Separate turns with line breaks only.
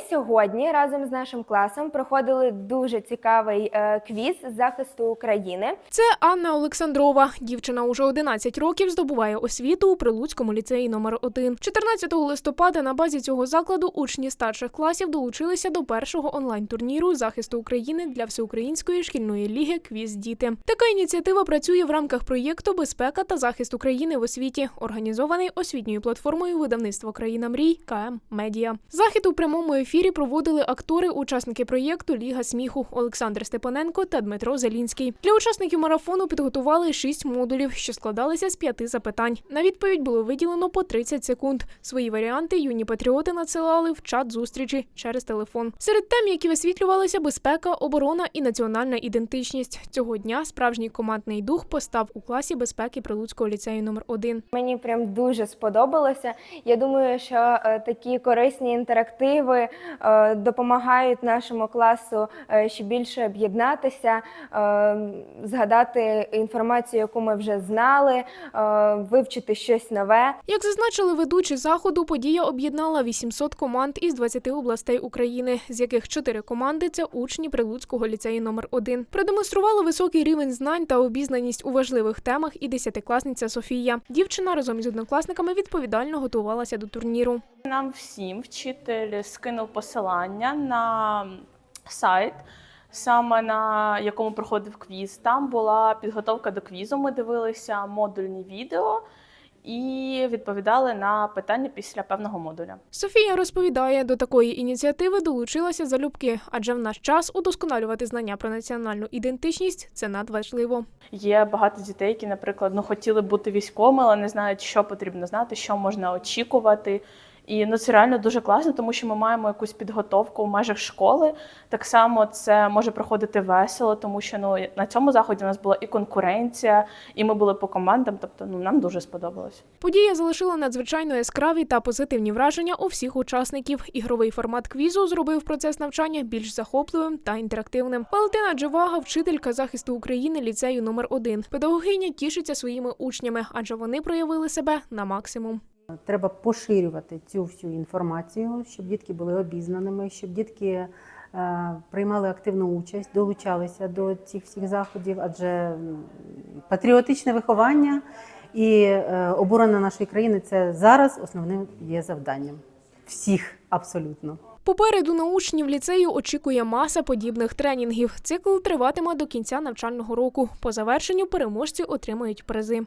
Сьогодні разом з нашим класом проходили дуже цікавий е, квіз захисту України.
Це Анна Олександрова. Дівчина уже 11 років здобуває освіту у Прилуцькому ліцеї номер 1 14 листопада на базі цього закладу учні старших класів долучилися до першого онлайн-турніру захисту України для всеукраїнської шкільної ліги Квіз Діти. Така ініціатива працює в рамках проєкту Безпека та захист України в освіті, організований освітньою платформою видавництва Країна мрій КМ Медіа. Захід у прямому ефірі проводили актори, учасники проєкту Ліга сміху Олександр Степаненко та Дмитро Зелінський. Для учасників марафону підготували шість модулів, що складалися з п'яти запитань. На відповідь було виділено по 30 секунд. Свої варіанти юні патріоти надсилали в чат зустрічі через телефон. Серед тем, які висвітлювалися безпека, оборона і національна ідентичність. Цього дня справжній командний дух постав у класі безпеки Прилуцького ліцею номер 1
Мені прям дуже сподобалося. Я думаю, що е, такі корисні інтерактиви допомагають нашому класу е, ще більше об'єднатися, е, згадати інформацію, яку ми вже знали, е, вивчити щось нове.
Як зазначили ведучі заходу, подія об'єднала 800 команд із 20 областей України, з яких 4 команди це учні Прилуцького ліцею номер 1 Продемонстрували високий рівень знань та обізнаність у важливих темах і десятикласниця Софія. Дівчина разом із однокласниками відповідально готувалася до турніру.
Нам всім вчитель скинув посилання на сайт, саме на якому проходив квіз. Там була підготовка до квізу. Ми дивилися модульні відео і відповідали на питання після певного модуля.
Софія розповідає, до такої ініціативи долучилася залюбки, адже в наш час удосконалювати знання про національну ідентичність це надважливо.
Є багато дітей, які, наприклад, ну хотіли бути військовими, але не знають, що потрібно знати, що можна очікувати. І ну це реально дуже класно, тому що ми маємо якусь підготовку в межах школи. Так само це може проходити весело, тому що ну на цьому заході у нас була і конкуренція, і ми були по командам. Тобто, ну нам дуже сподобалось.
Подія залишила надзвичайно яскраві та позитивні враження у всіх учасників. Ігровий формат квізу зробив процес навчання більш захопливим та інтерактивним. Валентина Джевага, вчителька захисту України ліцею номер 1 Педагогиня тішиться своїми учнями, адже вони проявили себе на максимум.
Треба поширювати цю всю інформацію, щоб дітки були обізнаними, щоб дітки е, приймали активну участь, долучалися до цих всіх заходів, адже патріотичне виховання і е, оборона нашої країни це зараз основним є завданням всіх абсолютно.
Попереду на учнів ліцею очікує маса подібних тренінгів. Цикл триватиме до кінця навчального року. По завершенню переможці отримають призи.